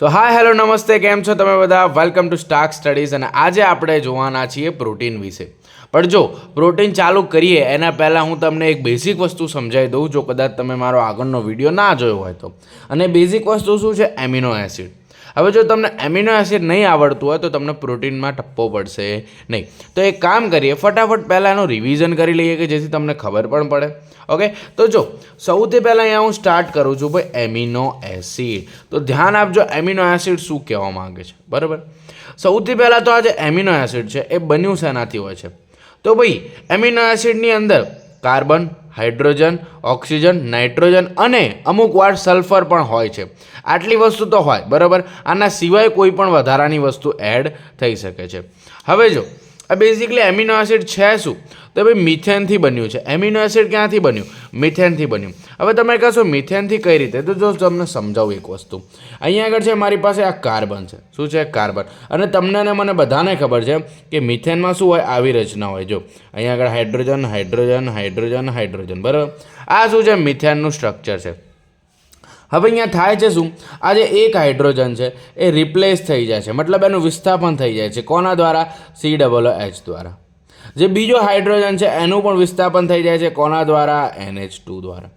સો hi hello નમસ્તે કેમ છો તમે બધા? વેલકમ ટુ સ્ટાક સ્ટડીઝ અને આજે આપણે જોવાના છીએ પ્રોટીન વિશે. પણ જો, પ્રોટીન ચાલુ કરીએ, એના પહેલાં હું તમને એક બેઝિક વસ્તુ સમજાવી દઉં, જો કદાચ તમે મારો આગળનો વીડિયો ના જોયો હોય તો. અને બેઝિક વસ્તુ શું છે? એમિનો એસિડ હવે જો તમને એમિનો એસિડ નહીં આવડતું હોય તો તમને પ્રોટીનમાં ટપ્પો પડશે નહીં. તો એક કામ કરીએ, ફટાફટ પહેલાં એનું રિવિઝન કરી લઈએ કે જેથી તમને ખબર પણ પડે. ઓકે તો જો, સૌથી પહેલાં અહીંયા હું સ્ટાર્ટ કરું છું ભાઈ એમિનો એસિડ તો ધ્યાન આપજો એમિનો એસિડ શું કહેવા માંગે છે? બરાબર? સૌથી પહેલાં તો આ જે એમિનો એસિડ છે, એ બન્યું શેનાથી હોય છે? તો ભાઈ એમિનો એસિડની અંદર કાર્બન હાઇડ્રોજન, ઓક્સિજન, નાઇટ્રોજન અને અમુક વાર સલ્ફર પણ હોય છે. આટલી વસ્તુ તો હોય, બરાબર? આના સિવાય કોઈ પણ વધારાની વસ્તુ એડ થઈ શકે છે. હવે જો આ બેઝિકલી એમિનો એસિડ છે શું? તો ભાઈ મિથેનથી બન્યું છે. એમિનો એસિડ ક્યાંથી બન્યું? મિથેનથી બન્યું. હવે તમે કહેશો મિથેનથી કઈ રીતે? તો જો તમને સમજાવું એક વસ્તુ. અહીંયા આગળ છે મારી પાસે આ કાર્બન છે. શું છે? કાર્બન. અને તમને ને મને બધાને ખબર છે કે મિથેનમાં શું હોય? આવી રચના હોય. જો, અહીંયા આગળ હાઇડ્રોજન હાઇડ્રોજન હાઇડ્રોજન હાઇડ્રોજન બરાબર? આ શું છે? મિથેનનું સ્ટ્રક્ચર છે. હવે અહીંયા થાય છે શું? આ જે એક હાઇડ્રોજન છે, એ રિપ્લેસ થઈ જાય છે. મતલબ એનું વિસ્થાપન થઈ જાય છે. કોના દ્વારા? સી ડબલ એચ દ્વારા. જે બીજો હાઇડ્રોજન છે, એનું પણ વિસ્થાપન થઈ જાય છે. કોના દ્વારા? એનએચ ટુ દ્વારા.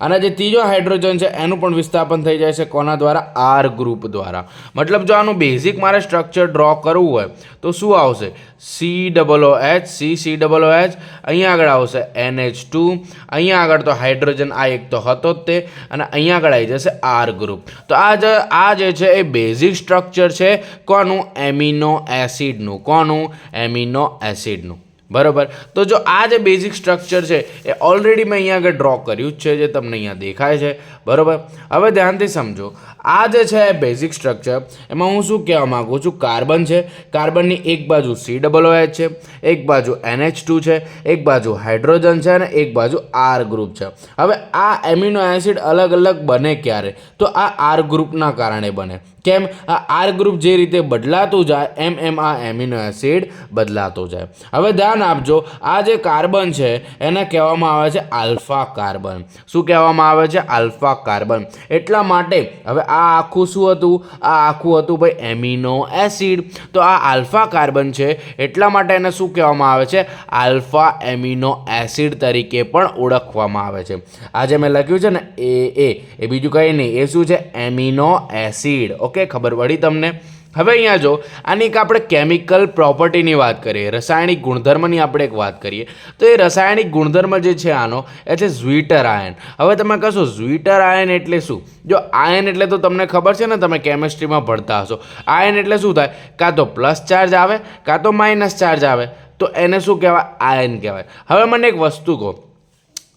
અને જે ત્રીજો હાઇડ્રોજન છે, એનું પણ વિસ્થાપન થઈ જાય છે કોના દ્વારા? આર ગ્રુપ દ્વારા. મતલબ જો આનું બેઝિક મારે સ્ટ્રક્ચર ડ્રો કરવું હોય, તો શું આવશે? C double O H C C double O H અહીંયા આગળ આવશે એન એચ ટુ અહીંયા આગળ તો હાઇડ્રોજન આ એક તો હતો જ તે, અને અહીંયા આગળ આવી જશે આર ગ્રુપ તો આ જે આ જે છે એ બેઝિક સ્ટ્રક્ચર છે, કોનું? એમિનો એસિડનું કોનું? એમિનો એસિડનું બરાબર? તો જો આ જે બેઝિક સ્ટ્રક્ચર છે, એ ઓલરેડી મેં અહીંયા આગળ ડ્રો કર્યું જ છે, જે તમને અહીંયા દેખાય છે. બરાબર? હવે ધ્યાનથી સમજો આ જે છે બેઝિક સ્ટ્રક્ચર એમાં હું શું કહેવા માગું છું? કાર્બન છે. કાર્બનની એક બાજુ સી ડબલ ઓએચ છે, એક બાજુ એનએચ ટુ છે, એક બાજુ હાઇડ્રોજન છે અને એક બાજુ આર ગ્રુપ છે. હવે આ એમિનો એસિડ અલગ અલગ બને ક્યારે? તો આ આર ગ્રુપના કારણે બને. કેમ? આ આર ગ્રુપ જે રીતે બદલાતું જાય, એમ એમ આ એમિનો એસિડ બદલાતો જાય. હવે ધ્યાન આપજો, આ જે કાર્બન છે, એને કહેવામાં આવે છે આલ્ફા કાર્બન. શું કહેવામાં આવે છે? Alpha carbon. એટલા માટે, હવે આ આખું શું હતું? આ આખું હતું ભાઈ એમિનો એસિડ. તો આ આલ્ફા કાર્બન છે, એટલા માટે એને શું કહેવામાં આવે છે? આલ્ફા એમિનો એસિડ તરીકે પણ ઓળખવામાં આવે છે. આજે મેં લખ્યું છે ને એ એ બીજું કંઈ નહીં. એ શું છે? Amino acid. ઓકે, ખબર પડી તમને? હવે અહીંયા જો, આની એક આપણે કેમિકલ પ્રોપર્ટીની વાત કરીએ, રાસાયણિક ગુણધર્મની આપણે એક વાત કરીએ, તો એ રાસાયણિક ગુણધર્મ જે છે આનો, એ છે ઝ્વીટર આયન. હવે તમે કહેશો ઝ્વીટર આયન એટલે શું? જો આયન એટલે તો તમને ખબર છે ને, તમે કેમેસ્ટ્રીમાં ભણતા હશો. આયન એટલે શું થાય? કાં તો પ્લસ ચાર્જ આવે, કાં તો માઇનસ ચાર્જ આવે. તો એને શું કહેવાય? આયન કહેવાય. હવે મને એક વસ્તુ કહો.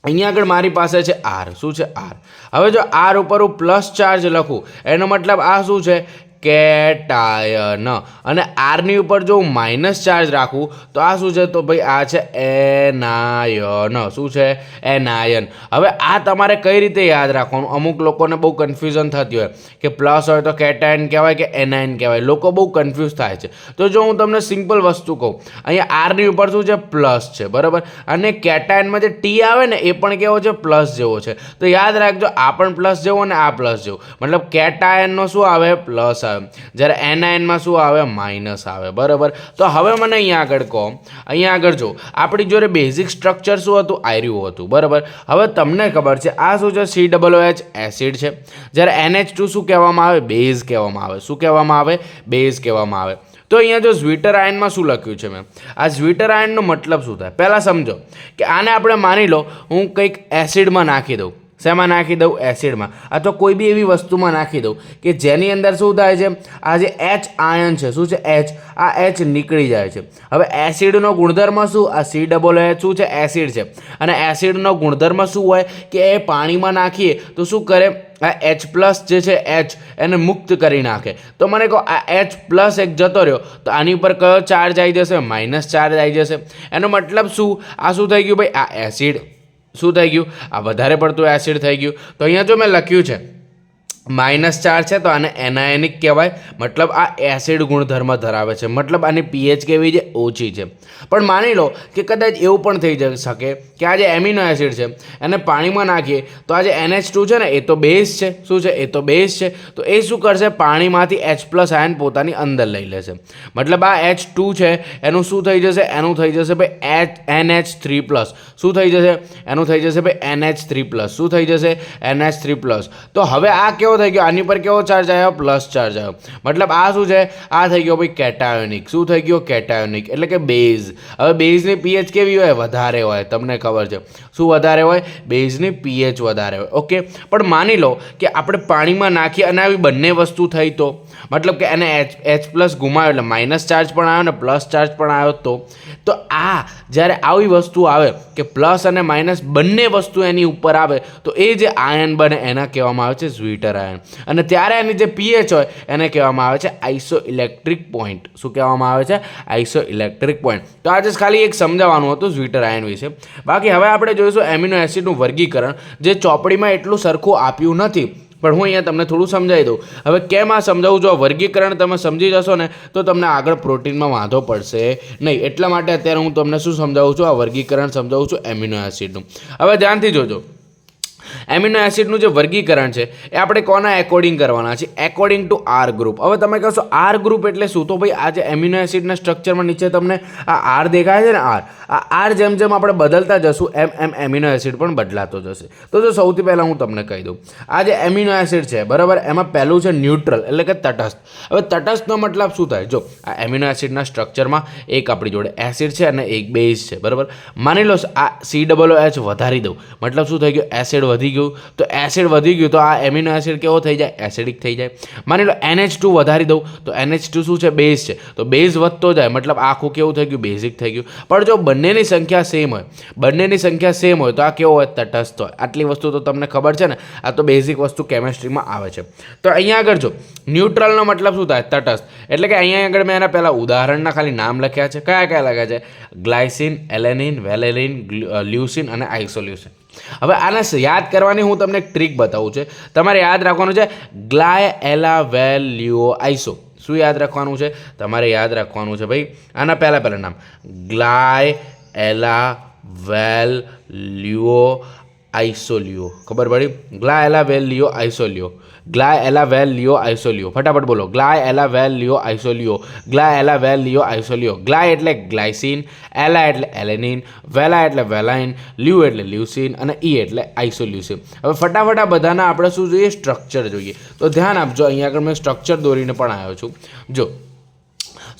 અહીંયા આગળ મારી પાસે છે આર શું છે આર હવે જો આર ઉપર હું પ્લસ ચાર્જ લખું, એનો મતલબ આ શું છે? કેટાયન. અને આરની ઉપર જો હું માઇનસ ચાર્જ રાખું, તો આ શું છે? તો ભાઈ આ છે એનાયન. શું છે? એનાયન. હવે આ તમારે કઈ રીતે યાદ રાખવાનું? અમુક લોકોને બહુ કન્ફ્યુઝન થતી હોય કે પ્લસ હોય તો કેટાયન કહેવાય કે એનાયન કહેવાય. લોકો બહુ કન્ફ્યુઝ થાય છે. તો જો હું તમને સિમ્પલ વસ્તુ કહું, અહીંયા આરની ઉપર શું છે? પ્લસ છે. બરાબર? અને કેટાયનમાં જે ટી આવે ને, એ પણ કેવો છે? પ્લસ જેવો છે. તો યાદ રાખજો, આ પણ પ્લસ જેવો અને આ પ્લસ જેવો. મતલબ કેટાયનનો શું આવે? પ્લસ આવે જ્યારે એનાયનમાં શું આવે? માઇનસ આવે. બરાબર? તો હવે મને અહીંયા આગળ કહો. અહીંયા આગળ જો. આપણી જોડે બેઝિક સ્ટ્રક્ચર શું હતું? આયર્યું હતું. બરાબર? હવે તમને ખબર છે, આ શું છે? સી ડબલ એચ એસિડ છે. જ્યારે એનએચ ટુ શું કહેવામાં આવે? બેઝ કહેવામાં આવે. શું કહેવામાં આવે? બેઝ કહેવામાં આવે. તો અહીંયા જો ઝ્વીટર આયનમાં શું લખ્યું છે મેં? આ ઝ્વીટર આયનનો મતલબ શું થાય? પહેલાં સમજો કે આને આપણે માની લો, હું કંઈક એસિડમાં નાખી દઉં. શેમાં નાખી દઉં? એસિડમાં. અથવા કોઈ બી એવી વસ્તુમાં નાખી દઉં કે જેની અંદર શું થાય છે? આ જે એચ આયન છે, શું છે એચ આ એચ નીકળી જાય છે. હવે એસિડનો ગુણધર્મ શું? આ સી ડબલ એચ શું છે? એસિડ છે. અને એસિડનો ગુણધર્મ શું હોય કે એ પાણીમાં નાખીએ તો શું કરે? આ એચ પ્લસ જે છે એચ એને મુક્ત કરી નાખે. તો મને કહો, આ એચ પ્લસ એક જતો રહ્યો, તો આની ઉપર કયો ચાર્જ આવી જશે? માઇનસ ચાર્જ આવી જશે. એનો મતલબ શું? આ શું થઈ ગયું ભાઈ? આ એસિડ. શું થઈ ગયું? આ વધારે પડતું એસિડ થઈ ગયું. તો અહીંયા જો મેં લખ્યું છે માઇનસ ચાર છે તો આને એનાયનિક કહેવાય. મતલબ આ એસિડ ગુણધર્મ ધરાવે છે. મતલબ આની પીએચ કેવી છે? ઓછી છે. પણ માની લો કે કદાચ એવું પણ થઈ શકે કે આ જે એમિનો એસિડ છે, એને પાણીમાં નાખીએ તો આ જે એનએચ ટુ છે ને, એ તો બેઝ છે. શું છે? એ તો બેઝ છે. તો એ શું કરશે? પાણીમાંથી એચ પ્લસ આયન પોતાની અંદર લઈ લેશે. મતલબ આ એચ ટુ છે, એનું શું થઈ જશે? એનું થઈ જશે ભાઈ H N H three plus. શું થઈ જશે? એનું થઈ જશે ભાઈ એન એચ થ્રી પ્લસ. શું થઈ જશે? N H three plus. તો હવે આ કેવો થઈ ગયો? આની પર કેવો ચાર્જ આવ્યો? પ્લસ ચાર્જ આવ્યો. મતલબ આ શું છે? આ થઈ ગયો ભાઈ કેટાયોનિક શું થઈ ગયો? કેટાયોનિક એટલે કે બેઝ હવે બેઝની પીએચ કેવી હોય? વધારે હોય. તમને ખબર છે. શું વધારે હોય? બેઝની પીએચ વધારે હોય. ઓકે પણ માની લો કે આપણે પાણીમાં નાખી અને આવી બંને વસ્તુ થઈ તો? મતલબ કે એને એચ એચ પ્લસ ગુમાવ્યો એટલે માઇનસ ચાર્જ પણ આવ્યો ને પ્લસ ચાર્જ પણ આવ્યો તો. તો આ જ્યારે આવી વસ્તુ આવે કે પ્લસ અને માઇનસ બંને વસ્તુ એની ઉપર આવે, તો એ જે આયન બને એના કહેવામાં આવે છે સ્વીટર આયન અને ત્યારે એની જે પીએચ હોય એને કહેવામાં આવે છે આઈસો ઇલેક્ટ્રિક પોઈન્ટ શું કહેવામાં આવે છે? આઈસો ઇલેક્ટ્રિક પોઈન્ટ તો આજે ખાલી એક સમજાવવાનું હતું સ્વીટર આયન વિશે. બાકી હવે આપણે જોઈશું એમિનો એસિડનું વર્ગીકરણ, જે ચોપડીમાં એટલું સરખું આપ્યું નથી. પણ હું અહીંયા તમને થોડું સમજાવી દઉં. હવે કેમ આ સમજાવું? જો આ વર્ગીકરણ તમે સમજી જશો ને, તો તમને આગળ પ્રોટીનમાં વાંધો પડશે નહીં. એટલા માટે અત્યારે હું તમને શું સમજાવું છું? આ વર્ગીકરણ સમજાવું છું એમિનો એસિડનું. હવે ધ્યાનથી જોજો. એમિનો એસિડનું જે વર્ગીકરણ છે, એ આપણે કોના એકોર્ડિંગ કરવાના છે? એકોર્ડિંગ ટુ આર ગ્રુપ હવે તમે કહેશો આર ગ્રુપ એટલે શું? તો ભાઈ, આ જે એમિનો એસિડના સ્ટ્રક્ચરમાં નીચે તમને આ આર દેખાય છે ને? આર આ આર જેમ જેમ આપણે બદલતા જશું, એમ એમ એમિનો એસિડ પણ બદલાતો જશે. તો જો સૌથી પહેલાં હું તમને કહી દઉં. આ જે એમિનો એસિડ છે, બરાબર? એમાં પહેલું છે ન્યુટ્રલ, એટલે કે તટસ્થ. હવે તટસ્થનો મતલબ શું થાય? જો, આ એમિનો એસિડના સ્ટ્રક્ચરમાં એક આપણી જોડે એસિડ છે અને એક બેઝ છે, બરાબર? માની લો, આ સી ડબલ એચ વધારી દઉં. મતલબ શું થઈ ગયું? એસિડ વધી ગયું, તો એસિડ વધી ગયું, તો આ એમિનો એસિડ કેવો થઈ જાય? એસિડિક થઈ જાય. માની લો એનએચ ટુ વધારી દઉં, તો એનએચ ટુ શું છે? બેઝ છે. તો બેઝ વધતો જાય, મતલબ આખું કેવું થઈ ગયું? બેઝિક થઈ ગયું. પણ જો બંનેની સંખ્યા સેમ હોય, બંનેની સંખ્યા સેમ હોય, તો આ કેવો હોય? તટસ્થ હોય. આટલી વસ્તુ તો તમને ખબર છે ને, આ તો બેઝિક વસ્તુ કેમેસ્ટ્રીમાં આવે છે. તો અહીંયા આગળ જો ન્યુટ્રલનો મતલબ શું થાય? તટસ્થ. એટલે કે અહીંયા આગળ મેં એના પહેલાં ઉદાહરણના ખાલી નામ લખ્યા છે. કયા કયા લખ્યા છે? ગ્લાયસિન એલેનિન વેલેલિન લ્યુસિન અને આઇસોલ્યુસિન હવે આને યાદ કરવાની હું તમને ટ્રીક બતાવું છે. તમારે યાદ રાખવાનું છે ગ્લાય એલા વેલ લ્યુઓ આઈસો. શું યાદ રાખવાનું છે? તમારે યાદ રાખવાનું છે ભાઈ, આના પહેલાં પહેલાં નામ. ગ્લાય એલા વેલ લ્યુઓ આઈસોલિયો ખબર પડી? ગ્લાય એલા વેલ લિયો આઈસોલિયો ગ્લા એલા વેલ લિયો આઇસોલિયો. ફટાફટ બોલો. ગ્લા એલા વેલ લિયો આઇસોલિયો. ગ્લા એલા વેલ લિયો આઈસોલિયો ગ્લા એટલે ગ્લાયસિન, એલા એટલે એલેનિન, વેલા એટલે વેલાઇન, લ્યુ એટલે લ્યુસિન અને ઈ એટલે આઈસોલ્યુસિન હવે ફટાફટ આ બધાના આપણે શું જોઈએ? સ્ટ્રક્ચર જોઈએ. તો ધ્યાન આપજો, અહીંયા આગળ મેં સ્ટ્રક્ચર દોરીને પણ આવ્યો છું. જો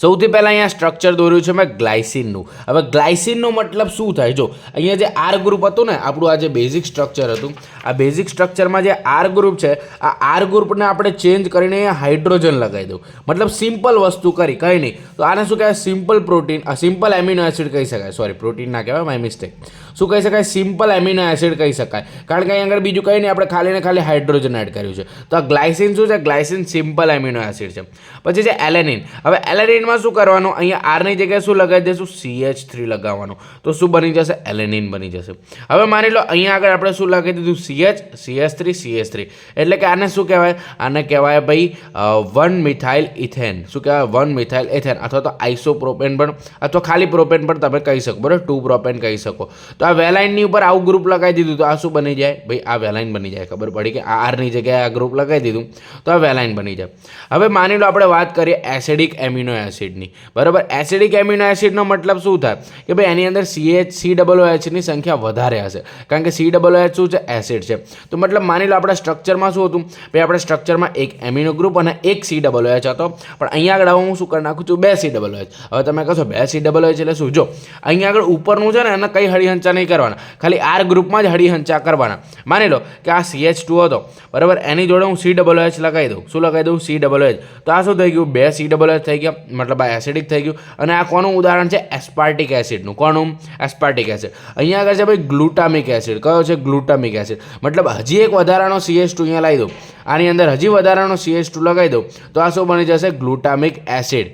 સૌથી પહેલાં અહીંયા સ્ટ્રક્ચર દોર્યું છે મેં ગ્લાયસિનનું હવે ગ્લાયસિનનો મતલબ શું થાય? જો, અહીંયા જે આર ગ્રુપ હતું ને, આપણું આ જે બેઝિક સ્ટ્રક્ચર હતું, આ બેઝિક સ્ટ્રક્ચરમાં જે આર ગ્રુપ છે, આ આર ગ્રુપને આપણે ચેન્જ કરીને અહીંયા હાઇડ્રોજન લગાવી દઉં. મતલબ સિમ્પલ વસ્તુ કરી, કંઈ નહીં. તો આને શું કહેવાય? Simple protein simple amino acid કહી શકાય. સોરી પ્રોટીન ના કહેવાય માય મિસ્ટેક શું કહી શકાય? સિમ્પલ એમિનો એસિડ કહી શકાય. કારણ કે અહીં આગળ બીજું કંઈ નહીં, આપણે ખાલી ને ખાલી હાઇડ્રોજન એડ કર્યું છે. તો આ ગ્લાયસિન શું છે? ગ્લાયસિન સિમ્પલ એમિનો એસિડ છે. પછી છે એલેનિન હવે એલેનિનમાં શું કરવાનું? અહીંયા આરની જગ્યાએ શું લગાવી દઈશું? સીએચ થ્રી લગાવવાનું. તો શું બની જશે? એલેનિન બની જશે. હવે માની લો અહીંયા આગળ આપણે શું લગાવી દીધું? CH CH three CH three એટલે કે આને શું કહેવાય? આને કહેવાય ભાઈ વન મિથાઇલ ઇથેન. શું કહેવાય? One methyl ethane. અથવા તો આઇસોપ્રોપેન પણ, અથવા ખાલી પ્રોપેન પણ તમે કહી શકો. બરાબર? ટુ પ્રોપેન કહી શકો. તો આ વેલાઇનની ઉપર આવું ગ્રુપ લગાવી દીધું. તો આ શું બની જાય? ભાઈ, આ વેલાઇન બની જાય. ખબર પડી કે આ આરની જગ્યાએ આ ગ્રુપ લગાવી દીધું. તો આ વેલાઇન બની જાય. હવે માની લો આપણે વાત કરીએ એસિડિક એમિનો એસિડની. બરાબર? એસિડિક એમિનો એસિડનો મતલબ શું થાય? કે ભાઈ એની અંદર સીએચ સી ડબલ એચની સંખ્યા વધારે હશે. કારણ કે સી ડબલ એચ શું છે? એસિડ છે. તો મતલબ માની લો આપણા સ્ટ્રક્ચરમાં શું હતું? ભાઈ આપણા સ્ટ્રક્ચરમાં એક એમિનો ગ્રુપ અને એક સી ડબલ એચ હતો. પણ અહીંયા આગળ હું શું કરી નાખું છું? બે સી ડબલ એચ હવે તમે કહેશો બે સી ડબલ એચ એટલે શું? જો અહીંયા આગળ ઉપરનું છે ને, એને કંઈ હળીહંચા નહીં કરવાના. ખાલી આર ગ્રુપમાં જ હળીહંચા કરવાના. માની લો કે આ સી એચ ટુ હતો. બરાબર? એની જોડે હું સી ડબલ એચ લગાવી દઉં. શું લગાવી દઉં? સી ડબલ એચ તો આ શું થઈ ગયું? બે સી ડબલ એચ થઈ ગયા. મતલબ આ એસિડિક થઈ ગયું. અને આ કોનું ઉદાહરણ છે? એસ્પાર્ટિક એસિડનું કોનું? એસ્પાર્ટિક એસિડ અહીંયા આગળ છે ભાઈ ગ્લુટામિક એસિડ કયો છે? ગ્લુટામિક એસિડ મતલબ હજી એક વધારાનો સીએસ ટુ અહીંયા લાવી દઉં. આની અંદર હજી વધારાનો સીએસ ટુ લગાવી દઉં. તો આ શું બની જશે? ગ્લુટામિક એસિડ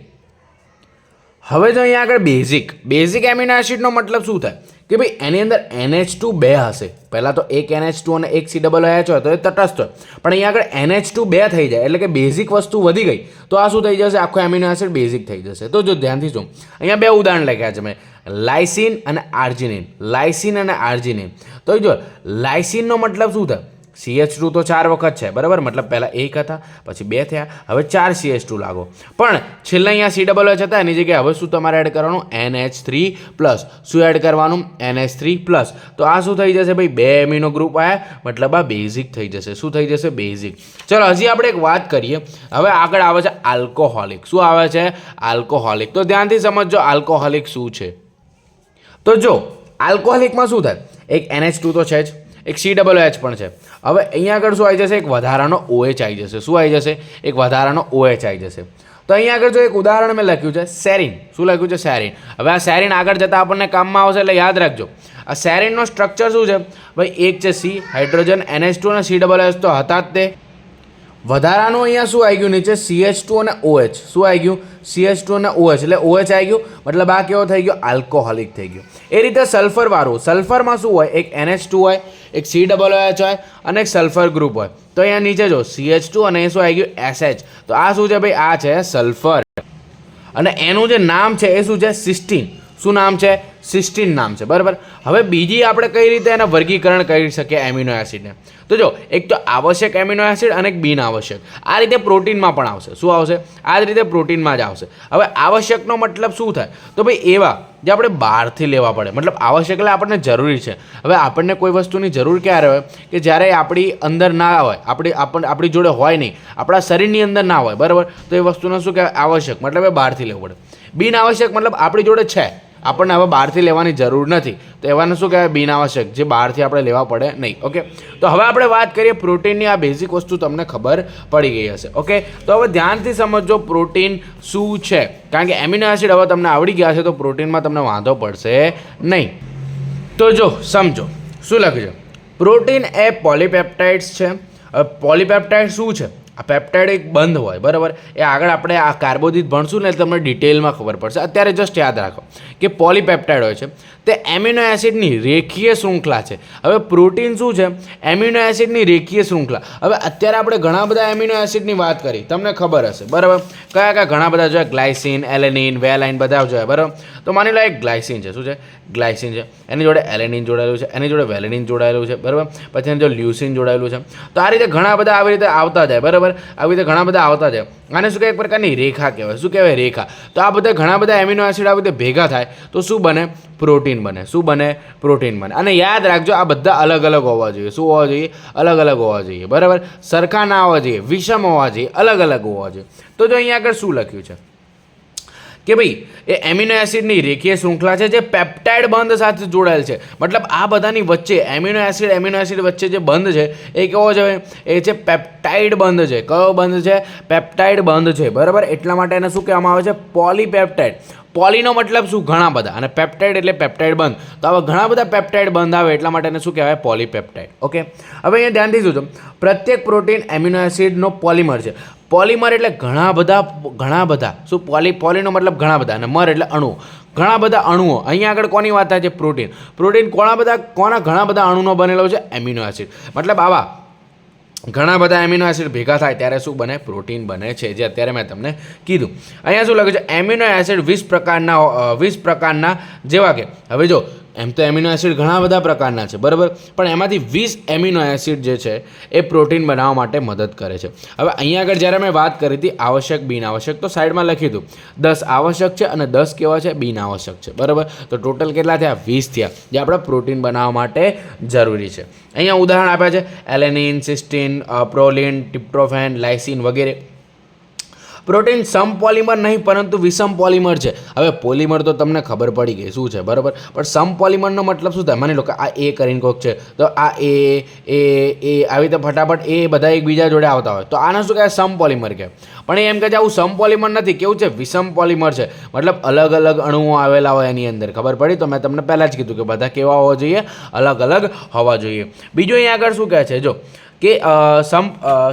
હવે જો અહીંયા આગળ બેઝિક બેઝિક એમિનો એસિડનો મતલબ શું થાય? કે ભાઈ એની અંદર એનએચ ટુ બે હશે. પહેલાં તો એક એનએચ ટુ અને એક સી ડબલ એચ હોય તો એ તટસ્થ હોય. પણ અહીંયા આગળ એનએચ ટુ બે થઈ જાય, એટલે કે બેઝિક વસ્તુ વધી ગઈ, તો આ શું થઈ જશે? આખો એમિનો એસિડ બેઝિક થઈ જશે. તો જો ધ્યાનથી જો અહીંયા બે ઉદાહરણ લખ્યા છે મેં. લાઇસિન અને આર્જિનિન લાઇસિન અને આર્જિનિન તો જો લાઇસિનનો મતલબ શું થાય? સીએચ ટુ તો ચાર વખત છે, બરાબર? મતલબ પહેલાં એક હતા, પછી બે થયા, હવે ચાર સીએચ ટુ લાગો. પણ છેલ્લા અહીંયા સી ડબલ એચ હતા, એની જગ્યાએ હવે શું તમારે એડ કરવાનું? એન એચ થ્રી પ્લસ શું એડ કરવાનું? એન એચ થ્રી પ્લસ તો આ શું થઈ જશે ભાઈ? બે એમિનો ગ્રુપ આવ્યા મતલબ આ બેઝિક થઈ જશે. શું થઈ જશે? બેઝિક ચલો, હજી આપણે એક વાત કરીએ. હવે આગળ આવે છે આલ્કોહોલિક શું આવે છે? આલ્કોહોલિક તો ધ્યાનથી સમજજો આલ્કોહોલિક શું છે? તો જો આલ્કોહોલિકમાં શું થાય? એક એનએચ ટુ તો છે જ. એક સી ડબલ એચ પણ છે. હવે અહીંયા આગળ શું આવી જશે? એક વધારાનો ઓએચ આવી જશે. શું આવી જશે? એક વધારાનો ઓએચ આવી જશે. તો અહીંયા આગળ જો એક ઉદાહરણ મેં લખ્યું છે, સેરિન. શું લખ્યું છે? સેરિન. હવે આ સેરિન આગળ જતાં આપણને કામમાં આવશે, એટલે યાદ રાખજો. આ સેરિનનો સ્ટ્રક્ચર શું છે? ભાઈ, એક છે સી હાઇડ્રોજન એનએચ ટુ અને સી ડબલ એચ તો હતા જ તે. વધારાનું અહીંયા શું આવી ગયું? નીચે સીએચ ટુ અને ઓએચ શું આવી ગયું? સીએચ ટુ અને ઓએચ એટલે ઓએચ આવી ગયું, મતલબ આ કેવો થઈ ગયો? આલ્કોહોલિક થઈ ગયો. એ રીતે સલ્ફરવાળું સલ્ફરમાં શું હોય? એક એનએચ ટુ હોય, એક સી ડબલ ઓએચ હોય અને એક સલ્ફર ગ્રુપ હોય. તો અહીંયા નીચે જો CH2 અને એ શું આવી ગયું? એસએચ તો આ શું છે ભાઈ? આ છે સલ્ફર અને એનું જે નામ છે, એ શું છે? સિસ્ટીન શું નામ છે? સિસ્ટીન નામ છે. બરાબર? હવે બીજી આપણે કઈ રીતે એના વર્ગીકરણ કરી શકીએ એમિનો એસિડને? તો જો, એક તો આવશ્યક એમિનો એસિડ અને એક બિન આવશ્યક આ રીતે પ્રોટીનમાં પણ આવશે. શું આવશે? આ જ રીતે પ્રોટીનમાં જ આવશે. હવે આવશ્યકનો મતલબ શું થાય? તો ભાઈ એવા જે આપણે બહારથી લેવા પડે. મતલબ આવશ્યક એટલે આપણને જરૂરી છે. હવે આપણને કોઈ વસ્તુની જરૂર ક્યારે હોય? કે જ્યારે આપણી અંદર ના હોય, આપણી આપણ, આપણી જોડે હોય નહીં, આપણા શરીરની અંદર ના હોય. બરાબર? તો એ વસ્તુને શું કહેવાય? આવશ્યક. મતલબ એ બહારથી લેવું પડે. બિન આવશ્યક મતલબ આપણી જોડે છે. આપણને હવે બહારથી લેવાની જરૂર નથી. તો એવાને શું કહેવાય? બિનઆવશ્યક, જે બહારથી આપણે લેવા પડે નહીં ઓકે તો હવે આપણે વાત કરીએ પ્રોટીનની, આ બેઝિક વસ્તુ તમને ખબર પડી ગઈ હશે ઓકે તો હવે ધ્યાનથી સમજજો પ્રોટીન શું છે. કારણ કે એમિનો એસિડ હવે તમને આવડી ગયા છે, તો પ્રોટીનમાં તમને વાંધો પડશે નહીં. તો જો, સમજો, શું લખજો? પ્રોટીન એ પોલીપેપ્ટાઇડ્સ છે. પોલીપેપ્ટાઇડ શું છે? આ પેપ્ટાઇડ એક બંધ હોય, બરાબર? એ આગળ આપણે આ કાર્બોદિત ભણશું ને તમને ડિટેલમાં ખબર પડશે. અત્યારે જસ્ટ યાદ રાખો કે પોલીપેપ્ટાઇડ હોય છે. તે એમિનો એસિડની રેખીય શૃંખલા છે. હવે પ્રોટીન શું છે? એમિનો એસિડની રેખીય શૃંખલા. હવે અત્યારે આપણે ઘણા બધા એમિનો એસિડની વાત કરી. તમને ખબર હશે, બરાબર? કયા કયા? ઘણા બધા જોયા ગ્લાયસિન એલેનિન વેલાઇન બધા જોયા, બરાબર? તો માની લો એક ગ્લાયસિન છે. શું છે? ગ્લાયસિન છે. એની જોડે એલેનિન જોડાયેલું છે, એની જોડે વેલેનિન જોડાયેલું છે, બરાબર? પછી એની જોડે લ્યુસિન જોડાયેલું છે. તો આ રીતે ઘણા બધા આવી રીતે આવતા જાય, બરાબર? આવી રીતે ઘણા બધા આવતા જાય આને શું કહેવાય? એક પ્રકારની રેખા કહેવાય. શું કહેવાય રેખા? તો આ બધા ઘણા બધા એમિનો એસિડ આવી રીતે ભેગા થાય, તો શું બને? પ્રોટીન બને. શું બને? પ્રોટીન બને. અને યાદ રાખજો, આ બધા અલગ અલગ હોવા જોઈએ. શું હોવા જોઈએ? અલગ અલગ હોવા જોઈએ. બરાબર? સરખા ના હોવા જોઈએ. વિષમ હોવા જોઈએ. અલગ અલગ હોવા જોઈએ. તો જો અહીંયા આગળ શું લખ્યું છે? કે ભાઈ, એ એમિનો એસિડની રેખીય શૃંખલા છે જે પેપ્ટાઇડ બંધ સાથે જોડાયેલ છે. મતલબ આ બધાની વચ્ચે એમિનો એસિડ એમિનો એસિડ વચ્ચે જે બંધ છે, એ કેવો છે એ છે પેપ્ટાઇડ બંધ છે. કયો બંધ છે? પેપ્ટાઇડ બંધ છે. બરાબર? એટલા માટે એને શું કહેવામાં આવે છે? પોલીપેપ્ટાઇડ. પોલીનો મતલબ શું? ઘણા બધા. અને પેપ્ટાઇડ એટલે પેપ્ટાઇડ બંધ. તો આવા ઘણા બધા પેપ્ટાઇડ બંધ આવે એટલા માટે શું કહેવાય? પોલીપેપ્ટાઇડ. ઓકે? હવે અહીંયા ધ્યાનથી જોજો. પ્રત્યેક પ્રોટીન એમિનો એસિડનો પોલિમર છે. પોલિમર એટલે ઘણા બધા ઘણા બધા. શું પોલી, પોલીનો મતલબ ઘણા બધા અને મર એટલે અણુ. ઘણા બધા અણુઓ. અહીંયા આગળ કોની વાત થાય છે? પ્રોટીન. પ્રોટીન કોણા બધા, કોના ઘણા બધા અણુનો બનેલો છે? Amino acid. મતલબ આવા ઘણા બધા એમિનો એસિડ ભેગા થાય ત્યારે શું બને? પ્રોટીન બને છે, જે અત્યારે મેં તમને કીધું. અહીંયા શું લખ્યું છે? એમિનો એસિડ વીસ પ્રકારના વીસ પ્રકારના જેવા કે, હવે જો એમ તો એમિનો એસિડ ઘણા બધા પ્રકારના છે, બરાબર? પણ એમાંથી વીસ એમિનો એસિડ જે છે, એ પ્રોટીન બનાવવા માટે મદદ કરે છે. હવે અહીંયા આગળ જ્યારે મેં વાત કરી હતી, આવશ્યક બિન આવશ્યક તો સાઈડમાં લખી દઉં. દસ આવશ્યક છે અને દસ કેવા છે? બિન આવશ્યક છે, બરાબર? તો ટોટલ કેટલા થયા? વીસ થયા, જે આપણે પ્રોટીન બનાવવા માટે જરૂરી છે. અહીંયા ઉદાહરણ આપ્યા છે, alanine, cysteine proline tryptophan lysine વગેરે. પ્રોટીન સમ પોલિમર નહીં, પરંતુ વિષમ પોલિમર છે. હવે પોલિમર તો તમને ખબર પડી ગઈ, શું છે? બરાબર? પણ સમ પોલિમરનો મતલબ શું થાય? માની લો કે આ એ કરીને કોક છે, તો આ એ એ એ આવી રીતે ફટાફટ એ બધા એકબીજા જોડે આવતા હોય. તો આને શું કહેવાય? સમ પોલિમર કે પણ એમ કહે છે, આવું સમ પોલિમર નથી. કેવું છે? વિષમ પોલિમર છે. મતલબ અલગ અલગ અણુઓ આવેલા હોય એની અંદર. ખબર પડી? તો મેં તમને પહેલાં જ કીધું કે બધા કેવા હોવા જોઈએ? અલગ અલગ હોવા જોઈએ. બીજું અહીં આગળ શું કહે છે? જો કે સમ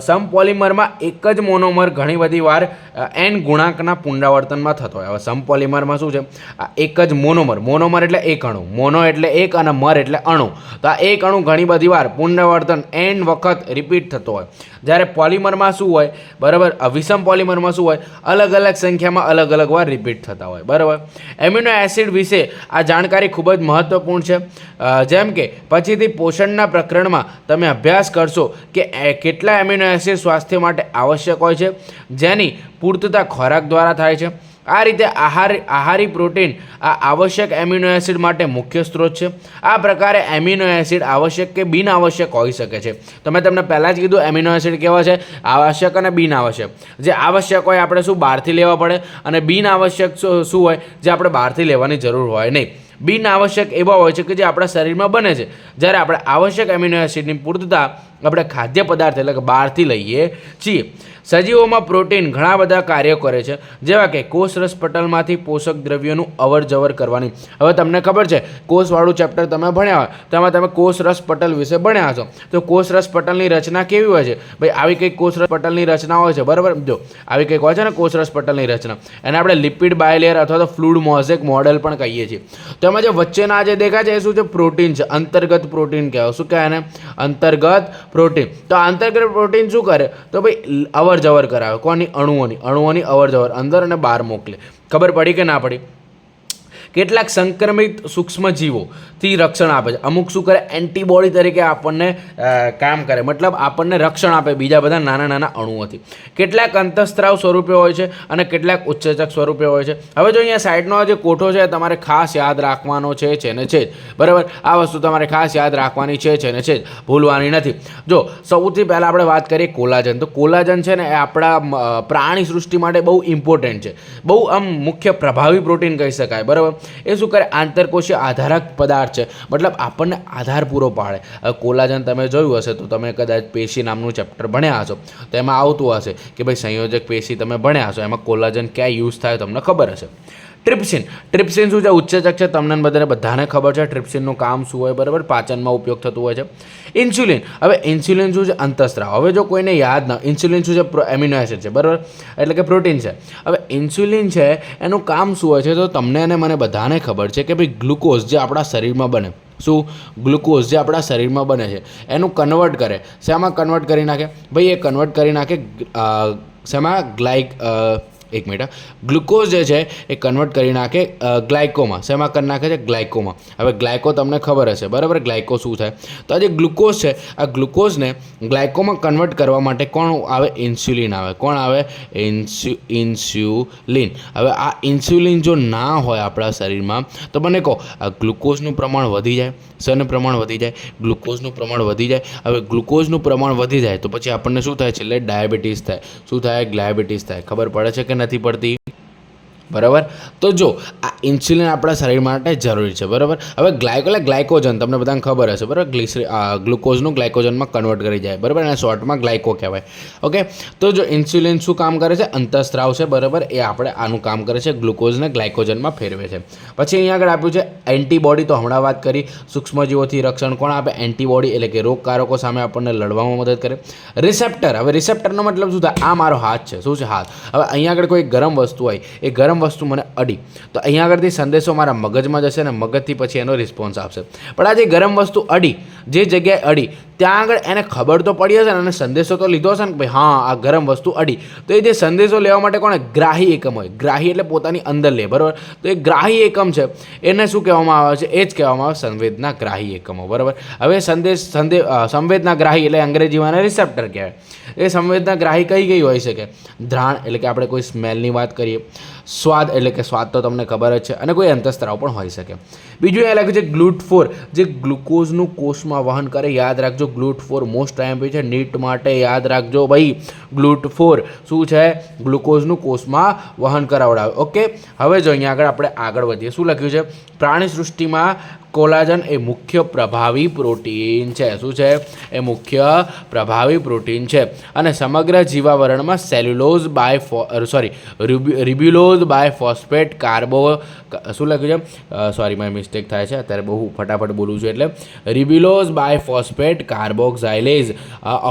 સમ પોલિમરમાં એક જ મોનોમર ઘણી બધી વાર એન ગુણાંકના પુનરાવર્તનમાં થતો હોય. હવે સમ પોલિમરમાં શું છે? આ એક જ મોનોમર. મોનોમર એટલે એક અણુ. મોનો એટલે એક અને મર એટલે અણુ. તો આ એક અણુ ઘણી બધી વાર પુનરાવર્તન એન વખત રિપીટ થતો હોય. જ્યારે પોલિમરમાં શું હોય? બરાબર? વિષમ પોલિમરમાં શું હોય? અલગ અલગ સંખ્યામાં અલગ અલગ વાર રિપીટ થતા હોય. બરાબર? એમિનો એસિડ વિશે આ જાણકારી ખૂબ જ મહત્ત્વપૂર્ણ છે. જેમ કે, પછીથી પોષણના પ્રકરણમાં તમે અભ્યાસ કરશો કે કેટલા એમિનો એસિડ સ્વાસ્થ્ય માટે આવશ્યક હોય છે, જેની પૂર્તતા ખોરાક દ્વારા થાય છે. આ રીતે આહાર, આહારી પ્રોટીન આ આવશ્યક એમિનો એસિડ માટે મુખ્ય સ્ત્રોત છે. આ પ્રકારે એમિનો એસિડ આવશ્યક કે બિન આવશ્યક હોઈ શકે છે. તો મેં તમને પહેલાં જ કીધું એમિનો એસિડ કેવા છે? આવશ્યક અને બિન આવશ્યક જે આવશ્યક હોય આપણે શું બહારથી લેવા પડે? અને બિન આવશ્યક શું હોય? જે આપણે બહારથી લેવાની જરૂર હોય નહીં. બિન આવશ્યક એવા હોય છે કે જે આપણા શરીરમાં બને છે. જ્યારે આપણે આવશ્યક એમિનો એસિડની પૂર્તતા આપણે ખાદ્ય પદાર્થ એટલે કે બહારથી લઈએ છીએ. સજીવોમાં પ્રોટીન ઘણા બધા કાર્યો કરે છે. જેવા કે કોષ રસ પટલમાંથી પોષક દ્રવ્યોનું અવર જવર કરવાની. હવે તમને ખબર છે, કોષવાળું ચેપ્ટર તમે ભણ્યા હોય, તેમાં તમે કોષ રસ પટલ વિશે ભણ્યા હશો. તો કોષ રસ પટલની રચના કેવી હોય છે? ભાઈ, આવી કંઈક કોષ રસ પટલની રચના હોય છે, બરાબર? જો, આવી કંઈક હોય છે ને કોષ રસ પટલની રચના. એને આપણે લિપિડ બાયલેયર અથવા તો ફ્લુડ મોઝેક મોડેલ પણ કહીએ છીએ. તો એમાં જે વચ્ચેના જે દેખાય છે, એ શું છે? પ્રોટીન છે, અંતર્ગત પ્રોટીન કહેવાય. શું કહેવાય એને? અંતર્ગત પ્રોટીન. તો આંતરગ્રહ પ્રોટીન શું કરે? તો ભાઈ અવર જવર કરાવે. કોની? અણુઓની. અણુઓની અવર જવર અંદર અને બહાર મોકલે. ખબર પડી કે ના પડી? કેટલાક સંક્રમિત સૂક્ષ્મજીવોથી રક્ષણ આપે છે. અમુક શું કરે? એન્ટીબોડી તરીકે આપણને કામ કરે. મતલબ આપણને રક્ષણ આપે બીજા બધા નાના નાના અણુઓથી. કેટલાક અંતઃસ્ત્રાવ સ્વરૂપે હોય છે અને કેટલાક ઉત્સેચક સ્વરૂપે હોય છે. હવે જો અહીંયા સાઈડનો જે કોઠો છે, તમારે ખાસ યાદ રાખવાનો છે છે ને છે બરાબર? આ વસ્તુ તમારે ખાસ યાદ રાખવાની છે છે ને છે ભૂલવાની નથી. જો, સૌથી પહેલાં આપણે વાત કરીએ કોલાજન. તો કોલાજન છે ને, એ આપણા પ્રાણી સૃષ્ટિ માટે બહુ ઇમ્પોર્ટન્ટ છે. બહુ આમ મુખ્ય પ્રભાવી પ્રોટીન કહી શકાય. બરાબર? એ શું કરે? આંતરકોષીય આધારક પદાર્થ છે. મતલબ આપણને આધાર પૂરો પાડે. કોલાજન તમે જોયું હશે તો તમે કદાચ પેશી નામનું ચેપ્ટર ભણ્યા હશો. તો એમાં આવતું હશે કે ભાઈ સંયોજક પેશી તમે ભણ્યા હશો. એમાં કોલાજન ક્યાં યુઝ થાય તમને ખબર હશે. ટ્રિપ્સિન ટ્રિપ્સિન શું છે? ઉચ્ચેચક છે તમને બધાને બધાને ખબર છે. ટ્રિપ્સિનનું કામ શું હોય? બરાબર? પાચનમાં ઉપયોગ થતું હોય છે. ઇન્સ્યુલિન હવે ઇન્સ્યુલિન શું છે? અંતસ્ત્રાવ. હવે જો કોઈને યાદ ન ઇન્સ્યુલિન શું છે? એમિનો એસિડ છે. બરાબર? એટલે કે પ્રોટીન છે. હવે ઇન્સ્યુલિન છે, એનું કામ શું હોય છે? તો તમને અને મને બધાને ખબર છે કે ભાઈ ગ્લુકોઝ જે આપણા શરીરમાં બને. શું? ગ્લુકોઝ જે આપણા શરીરમાં બને છે. એનું કન્વર્ટ કરે. શેમાં કન્વર્ટ કરી નાખે? ભાઈ એ કન્વર્ટ કરી નાખે શેમાં? ગ્લાઇક એક મિનિટ ગ્લુકોઝ જે છે, એ કન્વર્ટ કરી નાખે ગ્લાયકોમાં. શેમાં કરી નાખે છે? ગ્લાયકોમાં. હવે ગ્લાયકો તમને ખબર હશે. બરાબર? ગ્લાયકો શું થાય તો આ જે ગ્લુકોઝ છે, આ ગ્લુકોઝને ગ્લાયકોમાં કન્વર્ટ કરવા માટે કોણ આવે? ઇન્સ્યુલિન આવે. કોણ આવે? ઇન્સ્યુ, ઇન્સ્યુલિન. હવે આ ઇન્સ્યુલિન જો ના હોય આપણા શરીરમાં, તો મને કહો, આ ગ્લુકોઝનું પ્રમાણ વધી જાય? શેનું પ્રમાણ વધી જાય? ગ્લુકોઝનું પ્રમાણ વધી જાય? હવે ગ્લુકોઝનું પ્રમાણ વધી જાય, તો પછી આપણને શું થાય? છેલ્લે ડાયાબિટીસ થાય. શું થાય? ડાયાબિટીસ થાય. ખબર પડે છે કે નથી પડતી. બરાબર? તો જો, આ ઇન્સ્યુલિન આપણા શરીર માટે જરૂરી છે, બરાબર? હવે ગ્લાયકો એટલે ગ્લાયકોજન તમને બધાને ખબર હશે, બરાબર? ગ્લિસરી ગ્લુકોઝનું ગ્લાયકોજનમાં કન્વર્ટ કરી જાય, બરાબર? અને શોર્ટમાં ગ્લાયકો કહેવાય ઓકે તો જો ઇન્સ્યુલિન શું કામ કરે છે? અંતઃસ્ત્રાવ છે, બરાબર? એ આપણે આનું કામ કરે છે ગ્લુકોઝને ગ્લાયકોજનમાં ફેરવે છે. પછી અહીંયા આગળ આપ્યું છે એન્ટીબોડી તો હમણાં વાત કરી, સૂક્ષ્મજીવોથી રક્ષણ કોણ આપે? એન્ટીબોડી એટલે કે રોગકારકો સામે આપણને લડવામાં મદદ કરે. રિસેપ્ટર હવે રિસેપ્ટરનો મતલબ શું થાય? આ મારો હાથ છે, શું છે? હાથ. હવે અહીંયા આગળ કોઈ ગરમ વસ્તુ હોય, એ ગરમ વસ્તુ મને અડી. તો અહીંયા આગળથી સંદેશો મારા મગજમાં જશે અને મગજથી પછી એનો રિસ્પોન્સ આપશે પણ આ જે ગરમ વસ્તુ અડી, જે જગ્યાએ અડી, ત્યાં આગળ એને ખબર તો પડી હશે ને અને સંદેશો તો લીધો હશે ને ભાઈ, હા, આ ગરમ વસ્તુ અડી. તો એ જે સંદેશો લેવા માટે કોણે ગ્રાહી એકમ હોય. ગ્રાહી એટલે પોતાની અંદર લે, બરાબર? તો એ ગ્રાહી એકમ છે. એને શું કહેવામાં આવે છે? એ જ કહેવામાં આવે સંવેદના ગ્રાહી એકમો, બરાબર? હવે સંદેશ, સંદે સંવેદના ગ્રાહી એટલે અંગ્રેજીમાં રિસેપ્ટર કહેવાય. એ સંવેદના ગ્રાહી કઈ કઈ હોઈ શકે? ધ્રાણ એટલે કે આપણે કોઈ સ્મેલની વાત કરીએ. સ્વાદ એટલે કે સ્વાદ તો તમને ખબર જ છે અને કોઈ અંતસ્ત્રાવ પણ હોઈ શકે. બીજું એ લાગે છે ગ્લુટ ફોર જે ગ્લુકોઝનું કોષમાં વહન કરે, યાદ રાખજો ગ્લુટ ફોર મોસ્ટ ટાઈમ છે. નીટ માટે યાદ રાખજો ભાઈ ગ્લુટ ફોર શું છે? ગ્લુકોઝનું કોષમાં વહન કરાવડાવે. ઓકે, હવે જો અહીંયા આગળ આપણે આગળ વધીએ. શું લખ્યું છે? પ્રાણી સૃષ્ટિમાં કોલાજન એ મુખ્ય પ્રભાવી પ્રોટીન છે. શું છે? એ મુખ્ય પ્રભાવી પ્રોટીન છે. અને સમગ્ર જીવાવરણમાં cellulose bi sorry ribulose bi phosphate carbo શું લખ્યું છે? સોરી માય મિસ્ટેક થાય છે. અત્યારે બહુ ફટાફટ બોલું છું એટલે. Ribulose bi phosphate carboxylase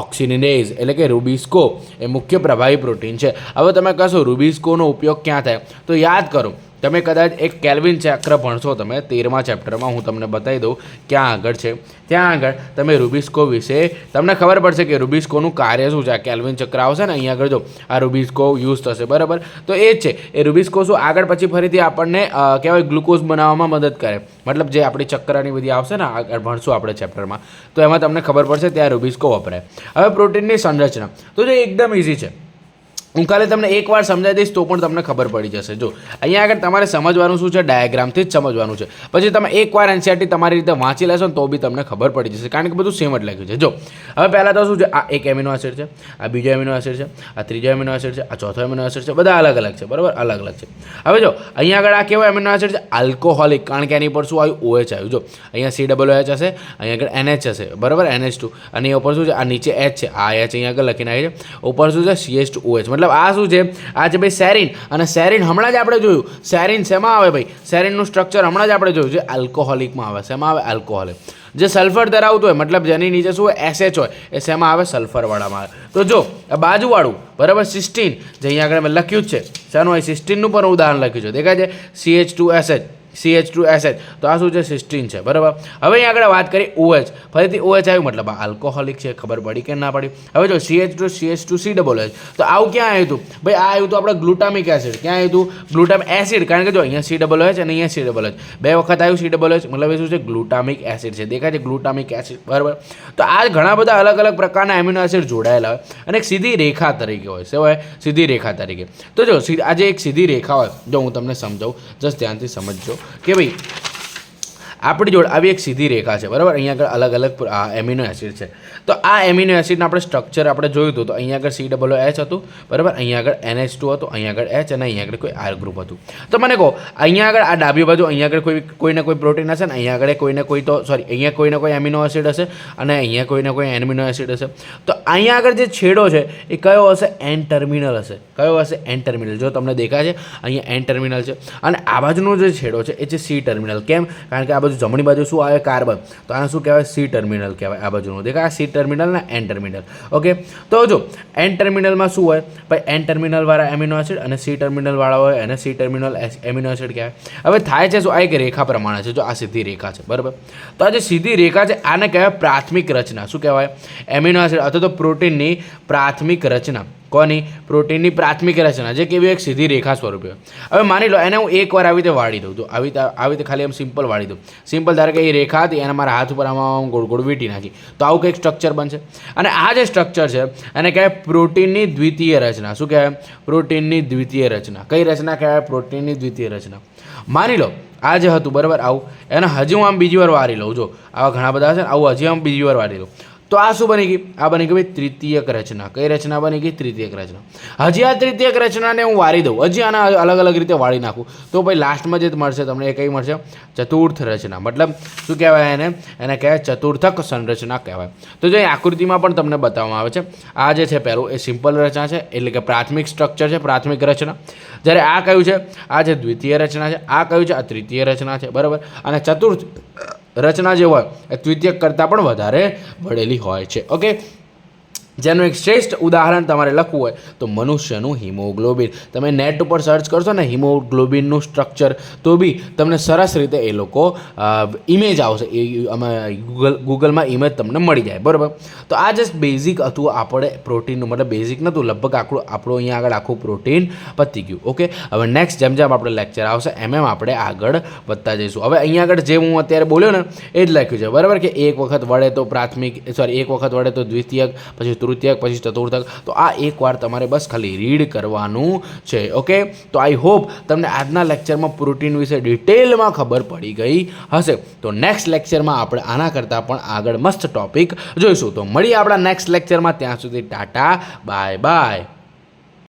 oxygenase એટલે કે રૂબિસ્કો એ મુખ્ય પ્રભાવી પ્રોટીન છે. હવે તમે કહેશો, રૂબિસ્કોનો ઉપયોગ ક્યાં થાય? તો યાદ કરો તમે કદાચ એક કેલ્વિન ચક્ર ભણશો તમે, તેરમા ચેપ્ટરમાં હું તમને બતાવી દઉં ક્યાં આગળ છે. ત્યાં આગળ તમે રૂબિસ્કો વિશે તમને ખબર પડશે કે રૂબિસ્કોનું કાર્ય શું છે. આ કેલ્વિન ચક્ર આવશે ને, અહીંયા આગળ જો આ રૂબિસ્કો યુઝ થશે, બરાબર? તો એ જ છે. એ રૂબિસ્કો શું આગળ પછી ફરીથી આપણને કહેવાય ગ્લુકોઝ બનાવવામાં મદદ કરે. મતલબ જે આપણી ચક્રની બધી આવશે ને, આગળ ભણશું આપણે ચેપ્ટરમાં, તો એમાં તમને ખબર પડશે ત્યાં રૂબિસ્કો વપરાય. હવે પ્રોટીનની સંરચના. તો જે એકદમ ઇઝી છે. હું કાલે તમને એકવાર સમજાવી દઈશ, તો પણ તમને ખબર પડી જશે. જો, અહીંયા આગળ તમારે સમજવાનું શું છે? ડાયાગ્રામથી જ સમજવાનું છે. પછી તમે એકવાર એનસીઆરટી તમારી રીતે વાંચી લેશો તો બી તમને ખબર પડી જશે, કારણ કે બધું સેમ જ લખ્યું છે. જો, હવે પહેલાં તો શું છે? આ એક એમિનો એસિડ છે, આ બીજો એમિનો એસિડ છે, આ ત્રીજો એમિનો એસિડ છે, આ ચોથો એમિનો એસિડ છે, બધા અલગ અલગ છે, બરાબર? અલગ અલગ છે. હવે જો, અહીંયા આગળ આ કેવો એમિનો એસિડ છે? આલ્કોહોલિક કારણ કે એની પર શું આવ્યું? ઓએચ આવ્યું. જો, અહીંયા સી ડબલ એચ હશે, અહીંયા આગળ એનએચ હશે, બરાબર? એનએચ ટુ અને એ ઉપર શું છે? આ નીચે એચ છે. આ એચ અહીંયા આગળ લખીને આવી છે. ઉપર શું છે? સીએચ ટુ ઓએચ મતલબ આ શું છે? આ છે ભાઈ સેરિન. અને સેરિન હમણાં જ આપણે જોયું. સેરિન શેમાં આવે ભાઈ? સેરિનનું સ્ટ્રક્ચર હમણાં જ આપણે જોયું છે. આલ્કોહોલિકમાં આવે. શેમાં આવે? આલ્કોહોલિક જે સલ્ફર ધરાવતું હોય, મતલબ જેની નીચે શું હોય? એસએચ હોય. એ શેમાં આવે? સલ્ફરવાળામાં આવે. તો જો, આ બાજુવાળું, બરાબર? સિસ્ટીન જે અહીંયા આગળ મેં લખ્યું જ છે. શાનું હોય? સિસ્ટીનનું પણ ઉદાહરણ લખ્યું છે. દેખાય છે? CH two SH CH two SH તો આ શું છે? સિસ્ટીન છે. બરાબર? હવે અહીં આગળ વાત કરી ઓએચ ફરીથી ઓએચ આવ્યું, મતલબ આલ્કોહોલિક છે, ખબર પડી કે ના પડી? હવે જો CH two CH two C double H તો આવું ક્યાં આવ્યું હતું? ભાઈ, આ આવ્યું હતું આપણે ગ્લુટામિક એસિડ. ક્યાં આવ્યું હતું? Glutamic acid. કારણ કે જો અહીંયા સી ડબલ એચ અને અહીંયા સી ડબલ એચ બે વખત આવ્યું સી ડબલ એચ મતલબ એ શું છે? ગ્લુટામિક એસિડ છે. દેખાય છે ગ્લુટામિક એસિડ. બરાબર? તો આ ઘણા બધા અલગ અલગ પ્રકારના એમિનો એસિડ જોડાયેલા હોય અને એક સીધી રેખા તરીકે હોય. શું હોય? સીધી રેખા તરીકે. તો જો, સી- આજે એક સીધી રેખા હોય. જો હું તમને સમજાવું, જસ્ટ ધ્યાનથી સમજજો. કે ભાઈ, આપણી જોડે આવી એક સીધી રેખા છે, બરાબર? અહીંયા આગળ અલગ અલગ એમિનો એસિડ છે. તો આ એમિનો એસિડનું આપણે સ્ટ્રક્ચર આપણે જોયું હતું. તો અહીંયા આગળ સી ડબલ એચ હતું, બરાબર? અહીંયા આગળ એનએચ ટુ હતું, અહીંયા આગળ એચ અને અહીંયા આગળ કોઈ આર ગ્રુપ હતું. તો મને કહો, અહીંયા આગળ આ ડાબી બાજુ, અહીંયા આગળ કોઈ, કોઈને કોઈ પ્રોટીન હશે ને? અહીંયા આગળ કોઈને કોઈ તો સોરી અહીંયા કોઈને કોઈ એમિનો એસિડ હશે અને અહીંયા કોઈને કોઈ એમિનો એસિડ હશે. તો અહીંયા આગળ જે છેડો છે, એ કયો હશે? એન ટર્મિનલ હશે. કયો હશે? એન ટર્મિનલ જો તમને દેખાય છે, અહીંયા એન ટર્મિનલ છે. અને આ બાજુનો જે છેડો છે, એ છે સી ટર્મિનલ કેમ? કારણ કે આ બાજુ જમણી બાજુ શું આવે? કાર્બન તો આને શું કહેવાય? સી ટર્મિનલ કહેવાય આ બાજુનું. દેખાય? સી ટર્મિનલ ને એન ટર્મિનલ. ઓકે તો જો એન ટર્મિનલમાં શું હોય? ભાઈ એન ટર્મિનલ વાળા એમિનો એસિડ અને સી ટર્મિનલ વાળા હોય એને સી ટર્મિનલ એમિનો એસિડ કહેવાય. હવે થાય છે શું? આ એક રેખા પ્રમાણે છે. જો આ સીધી રેખા છે, બરાબર? તો આ જે સીધી રેખા છે, આને કહેવાય પ્રાથમિક રચના. શું કહેવાય? એમિનો એસિડ અથવા તો પ્રોટીનની પ્રાથમિક રચના. કોની? પ્રોટીનની પ્રાથમિક રચના, જે કેવી એક સીધી રેખા સ્વરૂપે. હવે માની લો, એને હું એકવાર આવી રીતે વાળી દઉં. તો આવી આવી રીતે ખાલી આમ સિમ્પલ વાળી દઉં. સિમ્પલ ધારો કે એ રેખા હતી, એને મારા હાથ ઉપર આમાં ગોળ ગોળ વીટી નાખી. તો આવું કંઈક સ્ટ્રક્ચર બનશે. અને આ જે સ્ટ્રક્ચર છે, એને કહેવાય પ્રોટીનની દ્વિતીય રચના. શું કહેવાય? પ્રોટીનની દ્વિતીય રચના. કઈ રચના કહેવાય? પ્રોટીનની દ્વિતીય રચના. માની લો, આ જે હતું, બરાબર? આવું. એને હજી હું આમ બીજી વાર વારી લઉં. જો, આવા ઘણા બધા છે આવું હજી આમ બીજી વાર વારી લઉં. તો આ શું બની ગઈ? આ બની ગઈ તૃતીયક રચના. કઈ રચના બની ગઈ? તૃતીયક રચના. હજી આ તૃતીયક રચનાને હું વાળી દઉં. હજી આના અલગ અલગ રીતે વાળી નાખું. તો ભાઈ લાસ્ટમાં જે મળશે તમને એ કઈ મળશે? ચતુર્થ રચના. મતલબ શું કહેવાય એને? એને કહેવાય ચતુર્થક સંરચના કહેવાય. તો જે આકૃતિમાં પણ તમને બતાવવામાં આવે છે, આ જે છે પહેલું, એ સિમ્પલ રચના છે, એટલે કે પ્રાથમિક સ્ટ્રક્ચર છે, પ્રાથમિક રચના. જ્યારે આ કયું છે? આ જે દ્વિતીય રચના છે, આ કયું છે? આ તૃતીય રચના છે. બરાબર? અને ચતુર્થ રચના જે હોય એ દ્વિતીયક કરતાં પણ વધારે વળેલી હોય છે. ઓકે જેનું એક શ્રેષ્ઠ ઉદાહરણ તમારે લખવું હોય તો મનુષ્યનું હિમોગ્લોબિન. તમે નેટ ઉપર સર્ચ કરશો ને હિમોગ્લોબિનનું સ્ટ્રક્ચર તો બી તમને સરસ રીતે એ લોકો ઇમેજ આવશે. એ, અમે ગૂગલ ગૂગલમાં ઇમેજ તમને મળી જાય. બરાબર? તો આ જસ્ટ બેઝિક હતું. આપણે પ્રોટીનનું મતલબ બેઝિક નહોતું લગભગ આખું, આપણું અહીંયા આગળ આખું પ્રોટીન પતી ગયું. ઓકે? હવે નેક્સ્ટ જેમ જેમ આપણે લેક્ચર આવશે, એમ એમ આપણે આગળ વધતા જઈશું. હવે અહીંયા આગળ જે હું અત્યારે બોલ્યો ને, એ જ લખ્યું છે. બરાબર કે એક વખત વળે તો પ્રાથમિક સોરી એક વખત વળે તો દ્વિતીયક, પછી તૃતીયક પછી ચતુર્થક. તો આ એકવાર તમારે બસ ખાલી રીડ કરવાનું છે, ઓકે? તો આઈ હોપ તમને આજના લેક્ચરમાં પ્રોટીન વિશે ડિટેલમાં ખબર પડી ગઈ હશે. તો નેક્સ્ટ લેક્ચરમાં આપણે આના કરતાં પણ આગળ મસ્ત ટોપિક જોઈશું. તો મળીએ આપણા નેક્સ્ટ લેક્ચરમાં ત્યાં સુધી ટાટા બાય બાય